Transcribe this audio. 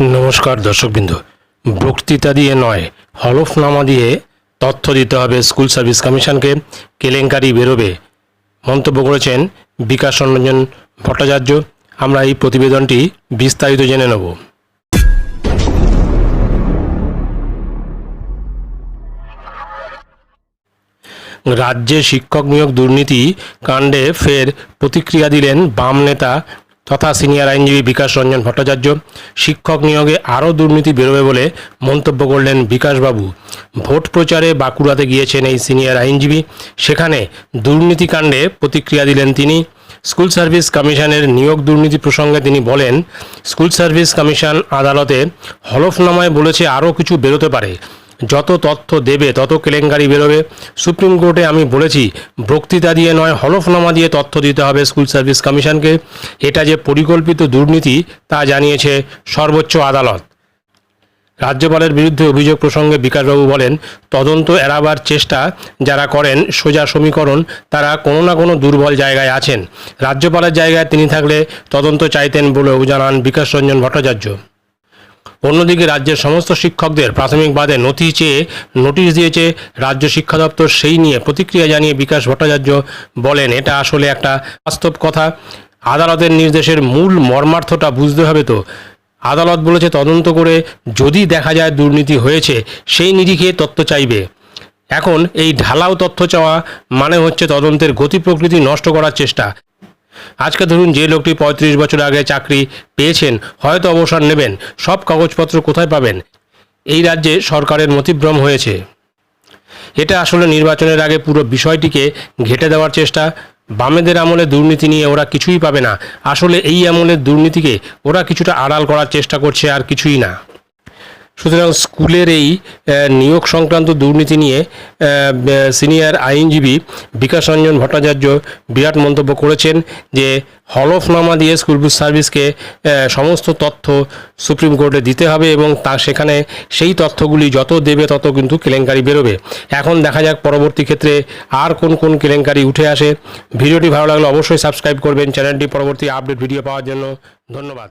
নমস্কার দর্শকবৃন্দ। বক্তৃতা দিয়ে নয়, হলফনামা দিয়ে তথ্য দিতে হবে স্কুল সার্ভিস কমিশনকে। কেলেঙ্কারি বেরোবে, মন্তব্য করেছেন বিকাশ রঞ্জন ভট্টাচার্য। আমরা এই প্রতিবেদনটি বিস্তারিত জেনে নেব। রাজ্যে শিক্ষক নিয়োগ দুর্নীতি কাণ্ডে ফের প্রতিক্রিয়া দিলেন বাম নেতা তথা সিনিয়র আইনজীবী বিকাশ রঞ্জন ভট্টাচার্য শিক্ষক নিয়োগে আরও দুর্নীতি বেরোবে বলে মন্তব্য করলেন বিকাশবাবু। ভোট প্রচারে বাঁকুড়াতে গিয়েছেন এই সিনিয়র আইনজীবী। সেখানে দুর্নীতিকাণ্ডে প্রতিক্রিয়া দিলেন তিনি। স্কুল সার্ভিস কমিশনের নিয়োগ দুর্নীতি প্রসঙ্গে তিনি বলেন, স্কুল সার্ভিস কমিশন আদালতে হলফনামায় বলেছে আরও কিছু বেরোতে পারে। যত তথ্য দেবে, তত কেলেঙ্কারি বেরোবে। সুপ্রিম কোর্টে আমি বলেছি, বক্তৃতা দিয়ে নয়, হলফনামা দিয়ে তথ্য দিতে হবে স্কুল সার্ভিস কমিশনকে। এটা যে পরিকল্পিত দুর্নীতি, তা জানিয়েছে সর্বোচ্চ আদালত। রাজ্যপালের বিরুদ্ধে অভিযোগ প্রসঙ্গে বিকাশবাবু বলেন, তদন্ত এড়াবার চেষ্টা যারা করেন, সোজা সমীকরণ, তারা কোনো না কোনো দুর্বল জায়গায় আছেন। রাজ্যপালের জায়গায় তিনি থাকলে তদন্ত চাইতেন বলেও জানান বিকাশ রঞ্জন ভট্টাচার্য। অন্যদিকে রাজ্যের সমস্ত শিক্ষকদের প্রাথমিক বাদে নথি চেয়ে নোটিশ দিয়েছে রাজ্য শিক্ষা দপ্তর সেই নিয়ে প্রতিক্রিয়া জানিয়ে বিকাশ ভট্টাচার্য বলেন, এটা আসলে একটা বাস্তব কথা। আদালতের নির্দেশের মূল মর্মার্থটা বুঝতে হবে তো। আদালত বলেছে তদন্ত করে যদি দেখা যায় দুর্নীতি হয়েছে, সেই নিরিখে তথ্য চাইবে। এখন এই ঢালাও তথ্য চাওয়া মানে হচ্ছে তদন্তের গতি প্রকৃতি নষ্ট করার চেষ্টা। আজকে ধরুন যে লোকটি পঁয়ত্রিশ বছর আগে চাকরি পেয়েছেন, হয়তো অবসর নেবেন। সব কাগজপত্র কোথায় পাবেন? এই রাজ্যে সরকারের মতিভ্রম হয়েছে। এটা আসলে নির্বাচনের আগে পুরো বিষয়টিকে ঘেটে দেওয়ার চেষ্টা। বামেদের আমলে দুর্নীতি নিয়ে ওরা কিছুই পাবে না। আসলে এই আমলের দুর্নীতিকে ওরা কিছুটা আড়াল করার চেষ্টা করছে আর কিছুই না। সুতরাং স্কুলের এই নিয়োগ সংক্রান্ত দুর্নীতি নিয়ে সিনিয়র আইনজীবী বিকাশ রঞ্জন ভট্টাচার্য বিরাট মন্তব্য করেছেন যে হলফনামা দিয়ে স্কুল সার্ভিসকে সমস্ত তথ্য সুপ্রিম কোর্টে দিতে হবে এবং তা সেখানে সেই তথ্যগুলি যত দেবে তত কিন্তু কেলেঙ্কারি বেরোবে। এখন দেখা যাক পরবর্তী ক্ষেত্রে আর কোন কোন কেলেঙ্কারি উঠে আসে। ভিডিওটি ভালো লাগলে অবশ্যই সাবস্ক্রাইব করবেন। চ্যানেলটি পরবর্তী আপডেট ভিডিও পাওয়ার জন্য ধন্যবাদ।